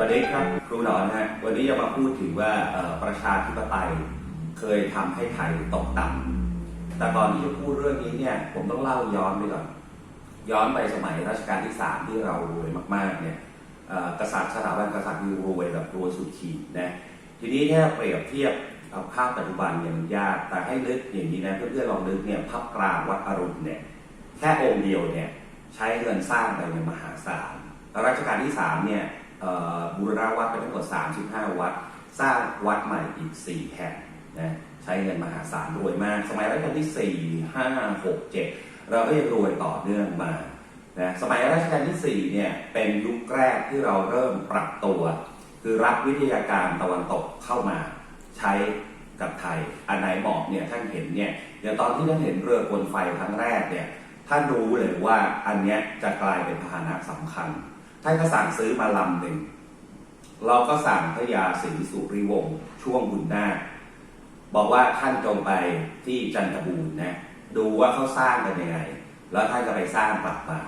สวัสดีครับครูหนอนฮะวันนี้จะมาพูดถึงว่าประชาธิปไตยเคยทำให้ไทยตกต่ำแต่ก่อนที่จะพูดเรื่องนี้เนี่ยผมต้องเล่าย้อนไปก่อนย้อนไปสมัยรัชกาลที่สามที่เรารวยมากๆเนี่ยกษัตริย์สถาบันกษัตริย์มีรวยแบบรวยสุดขีดนะทีนี้ถ้าเปรียบเทียบกับภาพปัจจุบันเนี่ยมันยากแต่ให้นึกอย่างนี้นะเพื่อนๆลองนึกเนี่ยพับกลางวัดอรุณเนี่ยแค่องค์เดียวเนี่ยใช้เงินสร้างไปเนี่ยมหาศาลรัชกาลที่สามเนี่ย บูรณาวัดไปทั้งหมด 35 วัด สร้างวัดใหม่อีก 4 แห่งนะใช้เงินมหาศาลรวยมาก สมัยรัชกาลที่ 4 5 6 7 เราก็ยังรวยต่อเนื่องมานะสมัยรัชกาลที่ 4 เนี่ยเป็นยุคแรกที่เราเริ่มปรับตัว คือรับวิทยาการตะวันตกเข้ามาใช้กับไทย อันไหนเหมาะเนี่ยท่านเห็นเนี่ยอย่างตอนที่ท่านเห็นเรือกลไฟครั้งแรกเนี่ยท่านรู้เลยว่าอันเนี้ยจะกลายเป็นพาหนะสำคัญ ท่านก็สั่งซื้อมาลำหนึ่ง เราก็สั่งพระยาศรีสุริวงศ์ช่วงบุญนาคบอกว่าท่านจงไปที่จันทบูรณ์นะ ดูว่าเขาสร้างกันยังไง แล้วท่านก็ไปสร้างกลับมา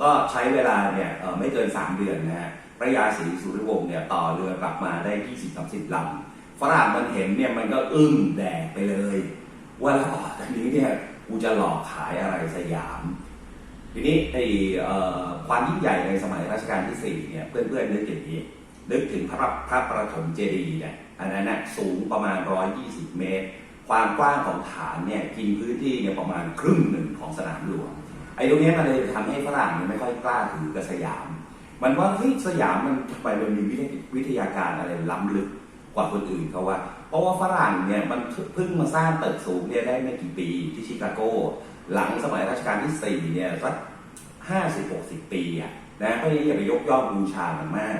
ก็ใช้เวลาเนี่ยไม่เกิน 3 เดือนนะฮะพระยาศรีสุริวงศ์เนี่ยต่อเรือกลับมาได้ 20-30ลำฝรั่งมันเห็นเนี่ยมันก็อึ้งแดกไปเลย ว่าแล้วต่อจากนี้เนี่ยกูจะหลอกขายอะไรสยาม ทีนี้ไอ้ความยิ่งใหญ่ในสมัยรัชกาลที่ 4 เนี่ย เพื่อนๆนึกอย่างนี้ นึกถึงพระพระประถมเจดีย์เนี่ยอันนั้นน่ะสูงประมาณ 120 เมตร ความกว้างของฐานเนี่ยกินพื้นที่เนี่ยประมาณครึ่งหนึ่งของสนามหลวง ไอ้ตรงนี้มันเลยทำให้ฝรั่งเนี่ยไม่ค่อยกล้าถือกับสยาม มันว่าเฮ้ยสยามมันทำไมมันมีวิทยวิทยาการอะไรล้ำลึกกว่าคนอื่นเขาว่า เพราะว่าฝรั่งเนี่ยมันเพิ่งมาสร้างตึกสูงเนี่ยได้ไม่กี่ปีที่ชิคาโก หลังสมัยรัชกาลที่ 4 เนี่ยสักห้าสิบหกสิบปีอะนะเพราะฉะนั้นอย่าไปยกย่องบูชามันมาก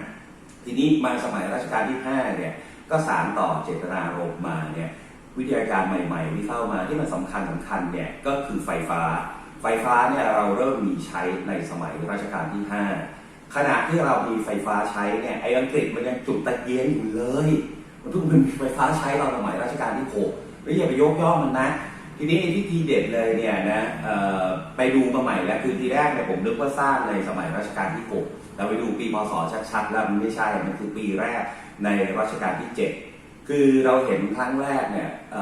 ทีนี้มาสมัยรัชกาลที่ 5 เนี่ยก็สารต่อเจตนารมณ์มาเนี่ยวิทยาการใหม่ๆที่เข้ามาที่มันสำคัญสำคัญเนี่ยก็คือไฟฟ้า ไฟฟ้าเนี่ยเราเริ่มมีใช้ในสมัยรัชกาลที่ 5 ขณะที่เรามีไฟฟ้าใช้เนี่ยไอ้อังกฤษมันยังจุดตะเกียงอยู่เลย มันเพิ่งมีไฟฟ้าใช้เราสมัยรัชกาลที่6แล้วอย่าไปยกย่องมันนะ ทีนี้ไอ้ที่ทีเด็ดเลยเนี่ยนะไปดูมาใหม่แล้วคือทีแรกเนี่ยผมนึกว่าสร้างในสมัยรัชกาลที่ 6 เราไปดูปีพศชัดๆ แล้วมันไม่ใช่ มันคือปีแรกในรัชกาลที่ 7 คือเราเห็นครั้งแรกเนี่ยเอ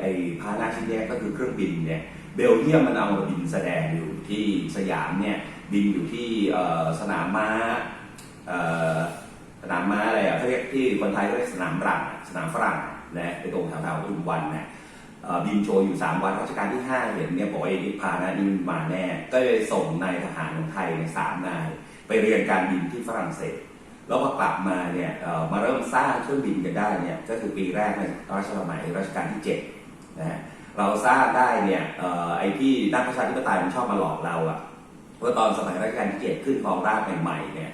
ไอ้พาหนะชิ้นเนี้ยก็คือเครื่องบินเนี่ยเบลเยียมมันเอามาบินแสดงอยู่ที่สยามเนี่ยบินอยู่ที่สนามม้าสนามม้าอะไรอะเขาเรียกที่คนไทยเรียกสนามฝรั่งสนามฝรั่งนะไปตรงแถวๆอุมวันนะเอ่อ บินโชว์อยู่ 3 วันรัชกาลที่ 5 เห็นเนี่ยบอกว่าไอ้นิพานะนี่มาแน่ ก็เลยส่งนายทหารของไทยสามนาย ไปเรียนการบินที่ฝรั่งเศส แล้วก็กลับมาเนี่ยมาเริ่มสร้างเครื่องบินกันได้เนี่ยก็คือปีแรกในรัชสมัยรัชกาลที่7นะฮะเราสร้างได้เนี่ยไอ้ที่นักประชาธิปไตยมันชอบมาหลอกเราอะว่าตอนสมัยรัชกาลที่7ขึ้นครองราชใหม่ๆเนี่ย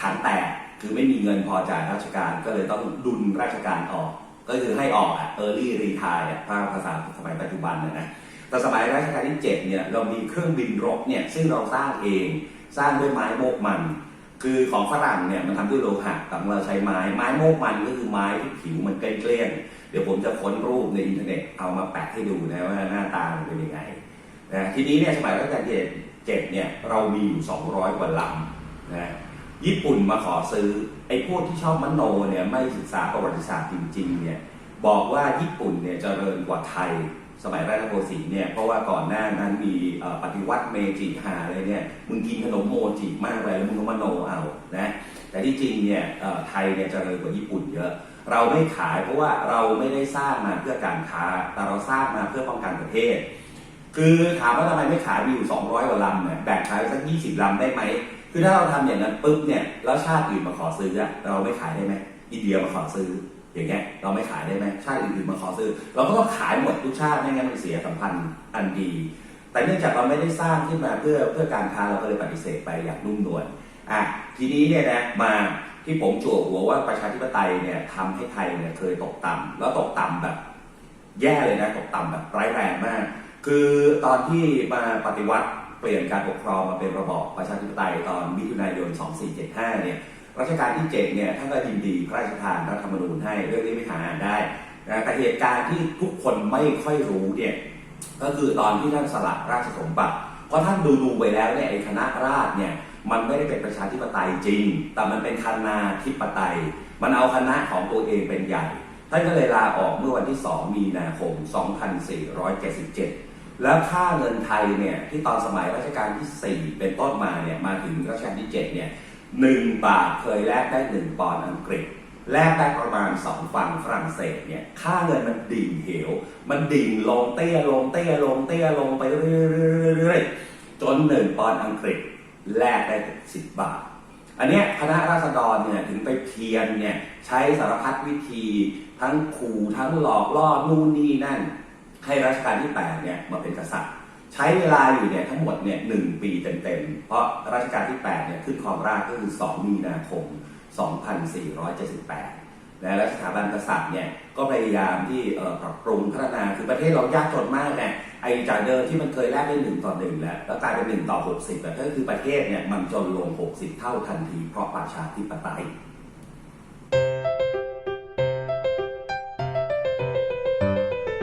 ฐานแตกคือไม่มีเงินพอจ่ายราชการก็เลยต้องดุลราชการออก ก็คือให้ออกอะ early retire อะภาษาสมัยปัจจุบันนะนะแต่สมัยรัชกาลที่7เนี่ยเรามีเครื่องบินรบเนี่ยซึ่งเราสร้างเองสร้างด้วยไม้โมกมัน คือของฝรั่งเนี่ยมันทำด้วยโลหะแต่เราใช้ไม้ไม้โมกมันก็คือไม้ที่ผิวมันเกลี้ยงเดี๋ยวผมจะค้นรูปในอินเทอร์เน็ตเอามาแปะให้ดูนะว่าหน้าตามันเป็นยังไงนะทีนี้เนี่ยสมัยรัชกาลที่7เนี่ยเรามีอยู่ 200 กว่าลำนะ ญี่ปุ่นมาขอซื้อ ไอ้พวกที่ชอบมโนเนี่ยไม่ศึกษาประวัติศาสตร์จริงๆเนี่ยบอกว่าญี่ปุ่นเนี่ยเจริญกว่าไทย สมัยรัชกาลโกสินทร์เนี่ยเพราะว่าก่อนหน้านั้นมีปฏิวัติเมจิหาอะไรเนี่ยมึงกินขนมโมจิมากไปแล้วมึงก็มโนเอานะแต่ที่จริงเนี่ยไทยเนี่ยเจริญกว่าญี่ปุ่นเยอะ เราไม่ขายเพราะว่าเราไม่ได้สร้างมาเพื่อการค้าแต่เราสร้างมาเพื่อป้องกันประเทศ คือถามว่าทำไมไม่ขายมีอยู่ 200กว่าลำเนี่ยแบ่งขายสัก 20ลำได้ไหม คือถ้าเราทำอย่างนั้นปุ๊บเนี่ยแล้วชาติอื่นมาขอซื้อเราไม่ขายได้ไหมอินเดียมาขอซื้อ อย่างเงี้ยเราไม่ขายได้ไหมชาติอื่นๆมาขอซื้อ เราก็ต้องขายหมดทุกชาติไม่งั้นมันเสียสัมพันธ์อันดี แต่เนื่องจากเราไม่ได้สร้างขึ้นมาเพื่อเพื่อการค้าเราก็เลยปฏิเสธไปอย่างนุ่มนวลอะทีนี้เนี่ยนะมาที่ผมจั่วหัวว่าประชาธิปไตยเนี่ยทำให้ไทยเนี่ยเคยตกต่ำแล้วตกต่ำแบบ แย่เลยนะตกต่ำแบบร้ายแรงมาก คือตอนที่มาปฏิวัติ ปลี่ยนการปกครองมาเป็นระบอบประชาธิปไตยตอนมิถุนายน 2475 เนี่ยรัชกาลที่ 7 เนี่ยท่านก็ยินดีพระราชทานรัฐธรรมนูญให้เรื่องนี้ไม่หาอ่านได้นะแต่เหตุการณ์ที่ทุกคนไม่ค่อยรู้เนี่ยก็คือตอนที่ท่านสละราชสมบัติเพราะท่านดูดูๆไปแล้วเนี่ยไอ้คณะราษฎรเนี่ยมันไม่ได้เป็นประชาธิปไตยจริง แต่มันเป็นคณาธิปไตย มันเอาคณะของตัวเองเป็นใหญ่ ท่านก็เลยลาออกเมื่อวันที่ 2 มีนาคม 2477 แล้วค่าเงินไทยเนี่ยที่ตอนสมัยรัชกาลที่ 4 เป็นต้นมาเนี่ยมาถึงรัชกาลที่7เนี่ย1บาทเคยแลกได้ 1 ปอนด์อังกฤษ แลกได้ประมาณ 2 ฝั่งฝรั่งเศสเนี่ยค่าเงินมันดิ่งเหว มันดิ่งลงเตี้ยลงเตี้ยลงเตี้ยลงไปเรื่อยๆจน 1 ปอนด์อังกฤษ แลกได้ 10 บาท อันเนี้ยคณะราษฎรเนี่ยถึงไปเพียรเนี่ยใช้สารพัดวิธีทั้งขู่ทั้งหลอกล่อนู่นนี่นั่น ให้รัชกาลที่8เนี่ยมาเป็นกษัตริย์ ใช้เวลาอยู่เนี่ยทั้งหมดเนี่ยหนึ่งปีเต็มๆ เพราะรัชกาลที่8เนี่ยขึ้นครองราชก็คือ 2 มีนาคม 2478 และสถาบันกษัตริย์เนี่ยก็พยายามที่ปรับปรุงพัฒนาคือประเทศเรายากจนมากไงไอ้จากเดิมที่มันเคยแลกได้หนึ่งต่อหนึ่งแล้วแล้วกลายเป็นหนึ่งต่อหกสิบแต่ก็คือประเทศเนี่ยมันจนลง60เท่าทันทีเพราะประชาธิปไตย